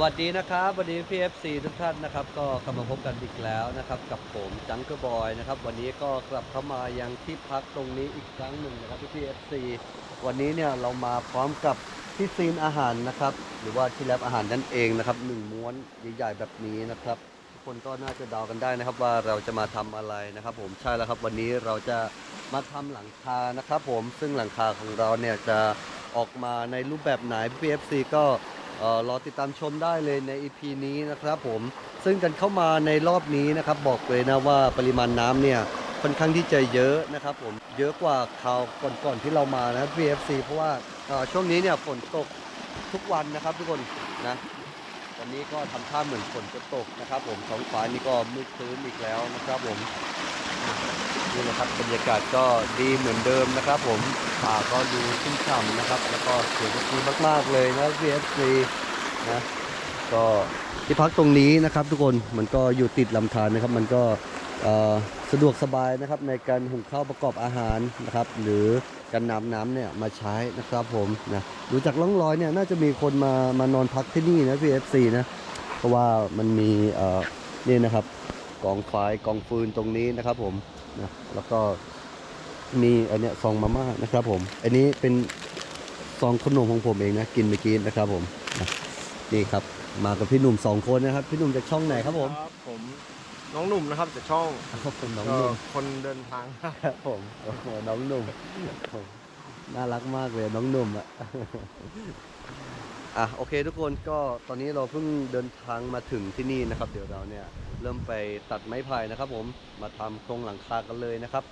สวัสดีนะครับ วันนี้ PFC ทุกท่านนะครับ ก็กลับมาพบกันอีกแล้วนะครับ กับผมจังเกอร์บอยนะครับ วันนี้ก็กลับเข้ามายังที่พักตรงนี้อีกครั้งหนึ่งนะครับที่ FC วันนี้เนี่ยเรามาพร้อมกับที่ซีนอาหารนะครับ หรือว่าที่แลบอาหารนั่นเองนะครับหนึ่งม้วนใหญ่ๆแบบนี้นะครับ ทุกคนก็น่าจะเดากันได้นะครับว่าเราจะมาทำอะไรนะครับ ผมใช่แล้วครับวันนี้เราจะมาทำหลังคานะครับ ผมซึ่งหลังคาของเราเนี่ยจะออกมาในรูปแบบไหน PFC ก็ รอติดตามชมได้เลยใน EP นี้นะครับผมซึ่งกันเข้ามาในรอบนี้นะครับบอกเลยนะว่าปริมาณน้ำเนี่ยค่อนข้างที่จะเยอะนะครับผมเยอะกว่าคราวก่อนๆที่เรามานะ PFC เพราะว่าช่วงนี้เนี่ยฝนตกทุกวันนะครับทุกคนนะวันนี้ก็ทำท่าเหมือนฝนจะตกนะครับ ผมท้องฟ้านี่ก็มืดครึ้มอีกแล้วนะครับผม นี่นะครับบรรยากาศก็ดีเหมือนเดิมนะครับผมป่าก็ดูชุ่มฉ่ำนะครับ แล้วก็สวยงามมากๆเลยนะ PFC นะก็ที่พักตรงนี้นะครับ ทุกคนมันก็อยู่ติดลำธารนะครับ มันก็สะดวกสบายนะครับในการหุงข้าวประกอบอาหารนะครับ หรือการนำน้ำเนี่ยมาใช้นะครับผมนะดูจากล่องรอยเนี่ยน่าจะมีคนมามานอนพักที่นี่นะ PFC นะเพราะว่ามันมีเอ่อนี่นะครับกองไฟกองฟืนตรงนี้นะครับผม นะแล้วก็มีอันเนี้ยซองมาม่านะครับผม อันนี้เป็นซองขนมของผมเองนะกินเมื่อกี้นะครับผมนะนี่ครับ มากับพี่หนุ่มสองคนนะครับ พี่หนุ่มจากช่องไหนครับผมครับผมน้องหนุ่มนะครับจากช่องครับผมน้องก็หนุ่มคนเดินทางครับครับผมโอ้โหน้องหนุ่มผมน่ารักมากเลยน้องหนุ่มอะ อะโอเคทุกคนก็ตอนนี้เราเพิ่งเดินทางมาถึงที่นี่นะครับ เดี๋ยวเราเนี่ยเริ่มไปตัดไม้ไผ่นะครับผมมาทำโครงหลังคากันเลยนะครับ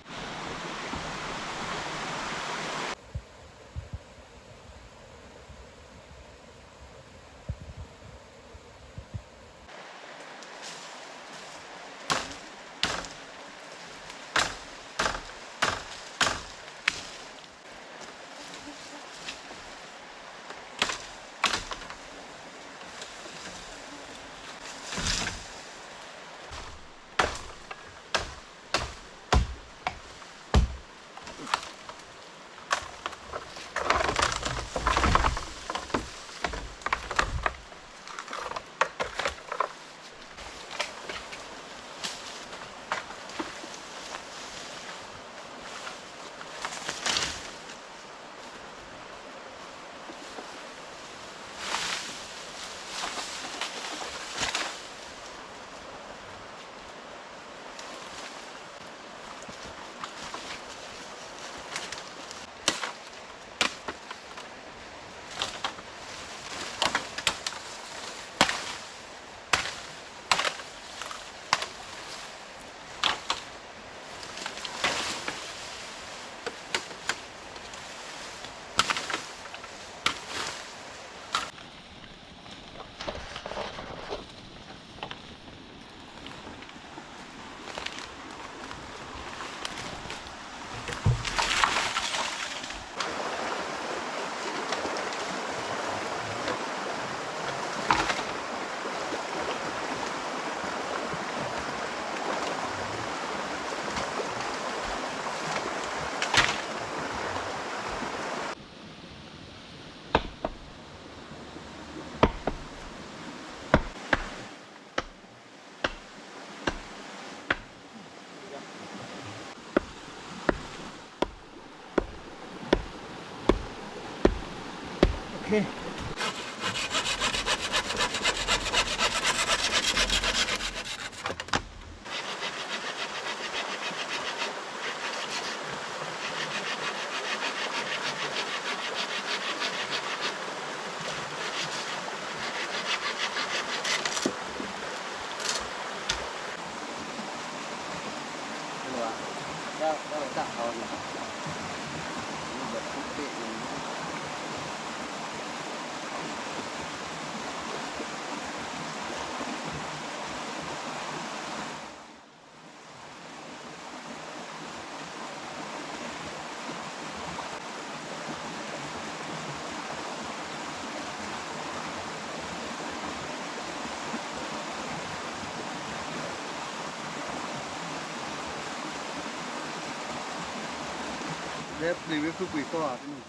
เล็บรีวิวคือปุ๋ยก็พี่หนุ่ม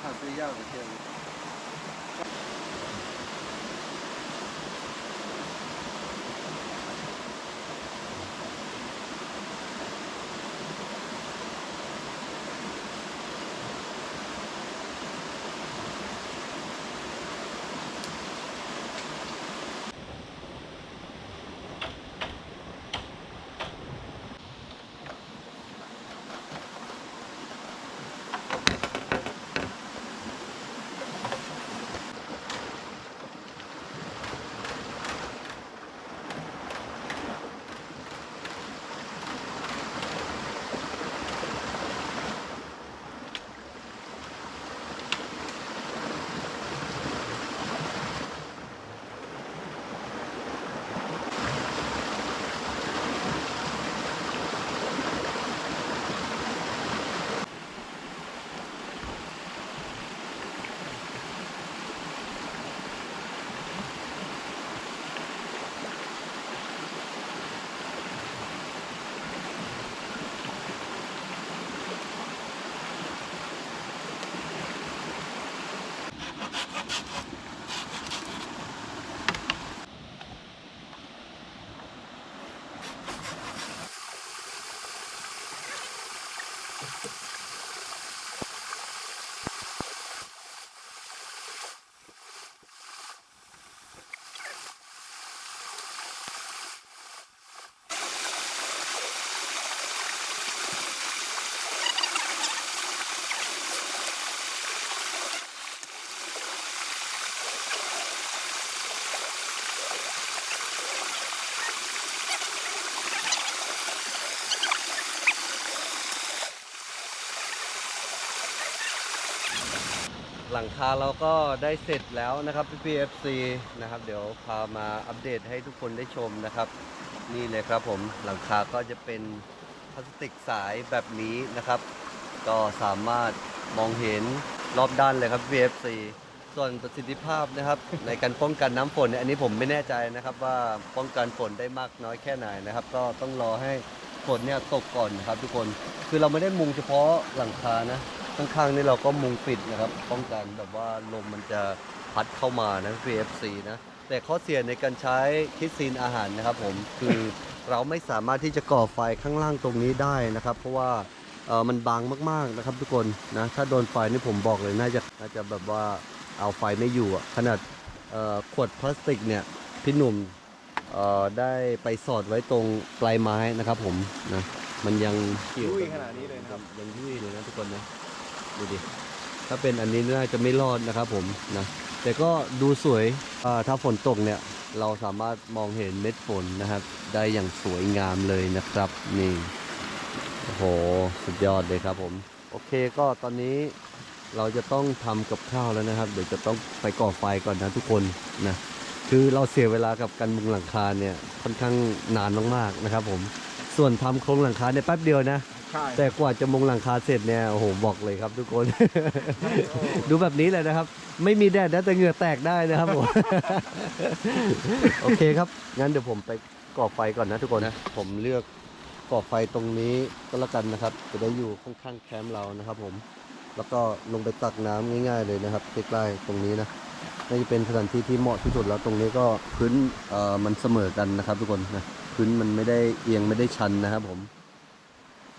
หาซื้อยากเหลือเกิน หลังคาเราก็ได้เสร็จแล้วนะครับพี่ PFC นะครับ เดี๋ยวพามาอัปเดตให้ทุกคนได้ชมนะครับ นี่เลยครับผมหลังคาก็จะเป็นพลาสติกสายแบบนี้นะครับ ก็สามารถมองเห็นรอบด้านเลยครับ PFC ส่วนประสิทธิภาพนะครับ ในการป้องกันน้ำฝนเนี่ยอันนี้ผมไม่แน่ใจนะครับว่าป้องกันฝนได้มากน้อยแค่ไหนนะครับ ก็ต้องรอให้ฝนเนี่ยตกก่อนนะครับ ทุกคนคือเราไม่ได้มุงเฉพาะหลังคานะ ข้างๆนี่เราก็มุงปิดนะครับป้องกันแบบว่าลมมันจะพัดเข้ามานะ PFC นะแต่ข้อเสียในการใช้คิดซีนอาหารนะครับผมคือเราไม่สามารถที่จะก่อไฟข้างล่างตรงนี้ได้นะครับ เพราะว่าเออมันบางมากๆนะครับทุกคนนะถ้าโดนไฟนี่ผมบอกเลยน่าจะน่าจะแบบว่าเอาไฟไม่อยู่อะขนาดเอ่อขวดพลาสติกเนี่ยพี่หนุ่มเอ่อได้ไปสอดไว้ตรงปลายไม้นะครับผมนะมันยังเกี่ยวยุ่ยกับขนาดนี้เลยนะครับยังยุ่ยเลยนะทุกคนนะ ดูดิ ถ้าเป็นอันนี้น่าจะไม่รอดนะครับผมนะ แต่ก็ดูสวยถ้าฝนตกเนี่ยเราสามารถมองเห็นเม็ดฝนนะครับ ได้อย่างสวยงามเลยนะครับนี่โอ้โหสุดยอดเลยครับผม โอเคก็ตอนนี้เราจะต้องทำกับข้าวแล้วนะครับ เดี๋ยวจะต้องไปก่อไฟก่อนนะทุกคนนะคือเราเสียเวลากับการมุงหลังคาเนี่ยค่อนข้างนานมากๆนะครับผมส่วนทำโครงหลังคาเนี่ยแป๊บเดียวนะ ใช่ แต่กว่าจะมงหลังคาเสร็จเนี่ยโอ้โหบอกเลยครับทุกคน ดูแบบนี้เลยนะครับ ไม่มีแดดนะแต่เหงื่อแตกได้นะครับผม โอเคครับ งั้นเดี๋ยวผมไปก่อไฟก่อนนะทุกคนนะ ผมเลือกก่อไฟตรงนี้ก็แล้วกันนะครับ จะได้อยู่ข้างๆแคมป์เรานะครับผม แล้วก็ลงไปตักน้ำง่าย ๆ เลยนะครับใกล้ๆตรงนี้นะ น่าจะเป็นสถานที่ที่เหมาะที่สุดแล้วตรงนี้ก็พื้นเอ่อมันเสมอกันนะครับ ทุกคนนะพื้นมันไม่ได้เอียงไม่ได้ชันนะครับผม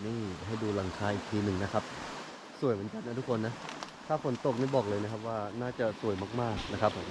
นี่ให้ดูหลังคาอีกทีหนึ่งนะครับ สวยเหมือนกันนะทุกคนนะ ถ้าฝนตกนี่บอกเลยนะครับว่าน่าจะสวยมากๆนะครับผม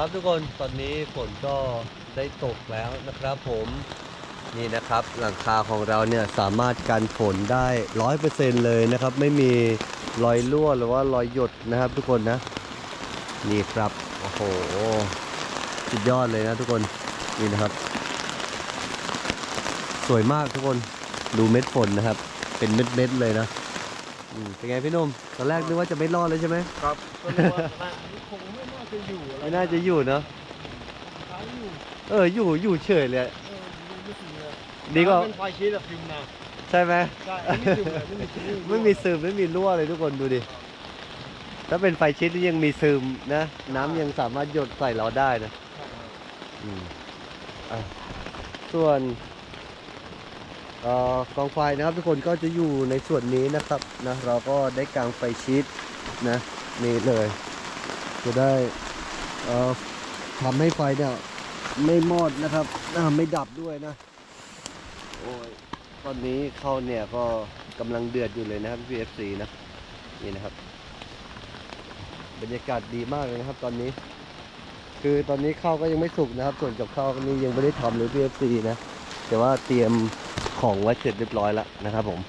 ครับทุกคนตอนนี้ฝนก็ได้ตกแล้วนะครับผมนี่นะครับหลังคาของเราเนี่ยสามารถกันฝนได้ร้อยเปอร์เซ็นเลยนะครับ ไม่มีรอยรั่วหรือว่ารอยหยดนะครับ ทุกคนนะนี่ครับโอ้โหสุดยอดเลยนะทุกคนนี่นะครับ สวยมากทุกคนดูเม็ดฝนนะครับ เป็นเม็ดๆเลยนะ อืมเป็นไงพี่หนุ่มตอนแรกนึกว่าจะไม่รอดเลยใช่ไหมครับก็รู้ว่าน่าคงไม่น่าจะอยู่อะไรไม่น่าจะอยู่เนอะท้ายอยู่เอออยู่อยู่เฉยเลย เออยังไม่ถึงเลยดีกว่า เป็นไฟชีสแบบพิมพ์นะใช่ไหม ใช่ไม่ซึมเลยไม่มีซึมไม่มีซึมไม่มีรั่วเลยทุกคนดูดิ ถ้าเป็นไฟชิดนี่ยังมีซึมนะ น้ำยังสามารถหยดใส่เราได้นะ อืมอะส่วนเอ่อ กองไฟนะครับทุกคนก็จะอยู่ในส่วนนี้นะครับนะเราก็ได้กางไฟชิดนะนี่เลย จะได้ทำให้ไฟเนี่ยไม่มอดนะครับอ่าไม่ดับด้วยนะโอ้ยตอนนี้เข้าเนี่ยก็กำลังเดือดอยู่เลยนะครับ PFC นะนี่นะครับ บรรยากาศดีมากเลยนะครับ ตอนนี้ คือตอนนี้ข้าวก็ยังไม่สุกนะครับ ส่วนกับข้าวนี่ยังไม่ได้ทำเลย PFC นะแต่ว่าเตรียม ของไว้เสร็จเรียบร้อยแล้วนะครับผม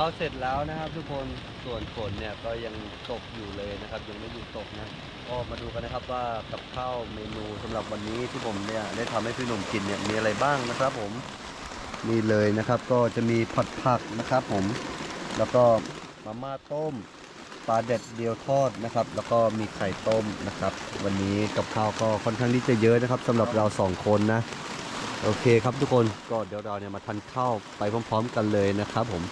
หุงข้าเสร็จแล้วนะครับทุกคนส่วนฝนเนี่ยก็ยังตกอยู่เลยนะครับ ยังไม่หยุดตกนะก็มาดูกันนะครับว่ากับข้าวเมนูสำหรับวันนี้ที่ผมเนี่ยได้ทำให้พี่หนุ่มกินเนี่ยมีอะไรบ้างนะครับผมนี่เลยนะครับก็จะมีผัดผักนะครับผมแล้วก็มาม่าต้มปลาเด็ดเดียวทอดนะครับ แล้วก็มีไข่ต้มนะครับ วันนี้กับข้าวก็ค่อนข้างที่จะเยอะนะครับสำหรับเราสองคนนะโอเคครับทุกคนก็เดี๋ยวเราเนี่ยมาทานข้าวไปพร้อม ๆ กันเลยนะครับผม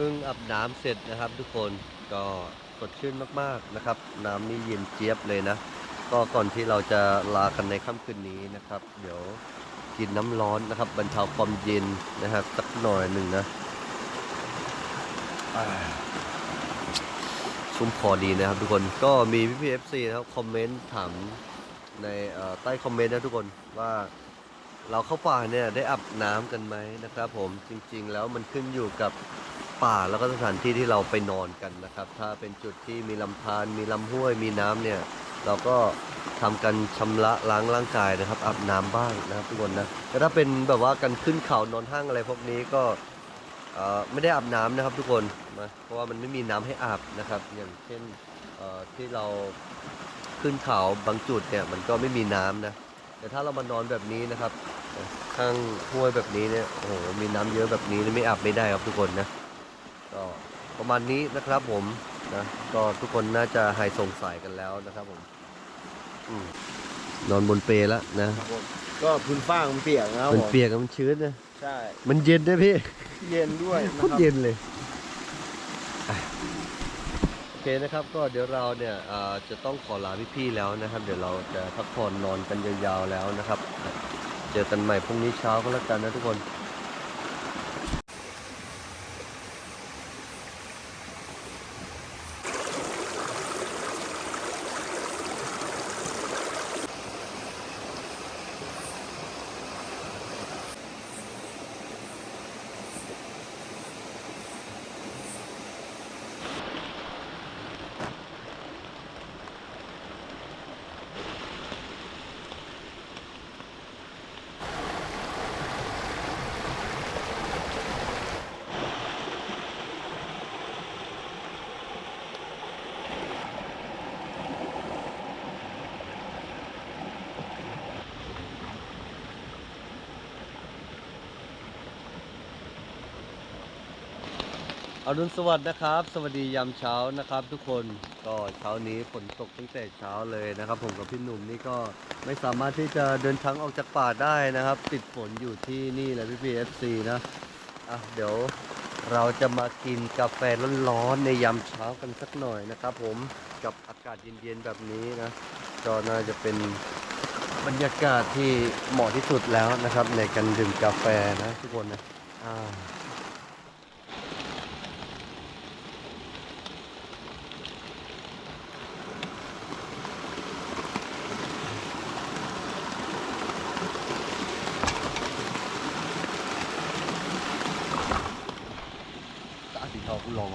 พิ่งอาบน้ำเสร็จนะครับทุกคนก็สดชื่นมากๆนะครับ น้ำนี่เย็นเจี๊ยบเลยนะ ก็ก่อนที่เราจะลากันในค่ำคืนนี้นะครับ เดี๋ยวกินน้ำร้อนนะครับ บรรเทาความเย็นนะครับสักหน่อยหนึ่งนะชุ่มคอดีนะครับทุกคนก็มีพี่พีเอฟซีนะครับคอมเมนต์ถามในใต้คอมเมนต์นะทุกคนว่าเราเข้าป่าเนี่ยได้อาบน้ำกันไหมนะครับ ผมจริง ๆ แล้วมันขึ้นอยู่กับ ป่าแล้วก็สถานที่ที่เราไปนอนกันนะครับ ถ้าเป็นจุดที่มีลำธารมีลำห้วยมีน้ำเนี่ย เราก็ทำกันชำระล้างร่างกายนะครับอาบน้ำบ้างนะครับทุกคนนะแต่ถ้าเป็นแบบว่าการขึ้นเขานอนห้างอะไรพวกนี้ก็ไม่ได้อาบน้ำนะครับทุกคนนะเพราะว่ามันไม่มีน้ำให้อาบนะครับ อย่างเช่นที่เราขึ้นเขาบางจุดเนี่ยมันก็ไม่มีน้ำนะแต่ถ้าเรามานอนแบบนี้นะครับ ข้างห้วยแบบนี้เนี่ยโอ้โหมีน้ำเยอะแบบนี้ไม่อาบไม่ได้ครับทุกคนนะ ก็ประมาณนี้นะครับผมนะก็ทุกคนน่าจะหายสงสัยกันแล้วนะครับผมอมนอนบนเปลแล้วนะ ครับผมก็พื้นฟ้างมันเปียกนะครับมันผมเปียกอะมันชื้นนะ ใช่ มันเย็นด้วยพี่เย็นด้วยนะโคคตรัรบเย็นเลยอะโอเคนะครับ ก็เดี๋ยวเราเนี่ยอ่าจะต้องขอลาพี่ๆแล้วนะครับ เดี๋ยวเราจะพักผ่อนนอนกันยาวๆแล้วนะครับ เจอกันใหม่พรุ่งนี้เช้าก็แล้วกันนะทุกคน อรุณสวัสดิ์นะครับ สวัสดียามเช้านะครับ ทุกคนก็เช้านี้ฝนตกตั้งแต่เช้าเลยนะครับ ผมกับพี่หนุ่มนี่ก็ไม่สามารถที่จะเดินทางออกจากป่าได้นะครับ ติดฝนอยู่ที่นี่แหละพี่พีเอฟซีนะอะเดี๋ยวเราจะมากินกาแฟร้อนๆในยามเช้ากันสักหน่อยนะครับ ผมกับอากาศเย็นๆแบบนี้นะก็น่าจะเป็นบรรยากาศที่เหมาะที่สุดแล้วนะครับ ในการดื่มกาแฟนะทุกคนนะอ่าตาสีทองกูรอ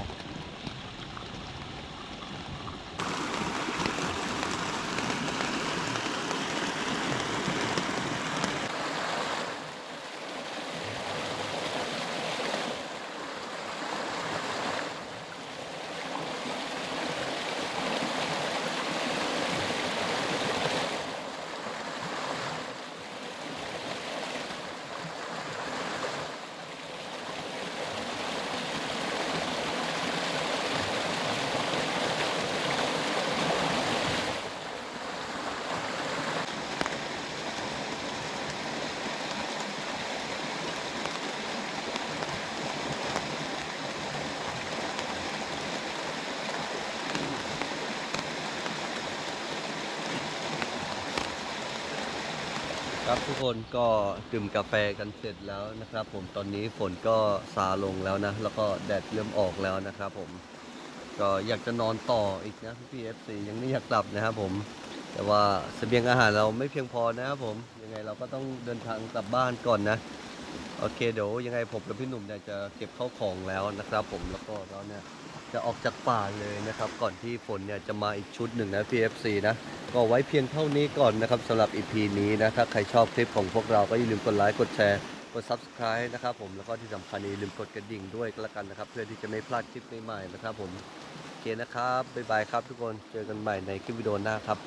ครับทุกคนก็ดื่มกาแฟกันเสร็จแล้วนะครับ ผมตอนนี้ฝนก็ซาลงแล้วนะ แล้วก็แดดเริ่มออกแล้วนะครับ ผมก็อยากจะนอนต่ออีกนะพี่เอฟซียังไม่อยากกลับนะครับผมแต่ว่าเสบียงอาหารเราไม่เพียงพอนะครับผมยังไงเราก็ต้องเดินทางกลับบ้านก่อนนะโอเคเดี๋ยวยังไงผมกับพี่หนุ่มเนี่ยจะเก็บเข้าวของแล้วนะครับ ผมแล้วก็เราเนี่ย จะออกจากป่าเลยนะครับ ก่อนที่ฝนเนี่ยจะมาอีกชุดหนึ่งนะ PFC นะก็ไว้เพียงเท่านี้ก่อนนะครับสำหรับ EP นี้นะถ้าใครชอบคลิปของพวกเราก็อย่าลืมกดไลค์กดแชร์กด Subscribe นะครับผมแล้วก็ที่สำคัญอย่าลืมกดกระดิ่งด้วยก็แล้วกันนะครับ เพื่อที่จะไม่พลาดคลิปใหม่ๆนะครับผมโอเคนะครับบ๊ายบายครับทุกคนเจอกันใหม่ในคลิปวิดีโอหน้าครับ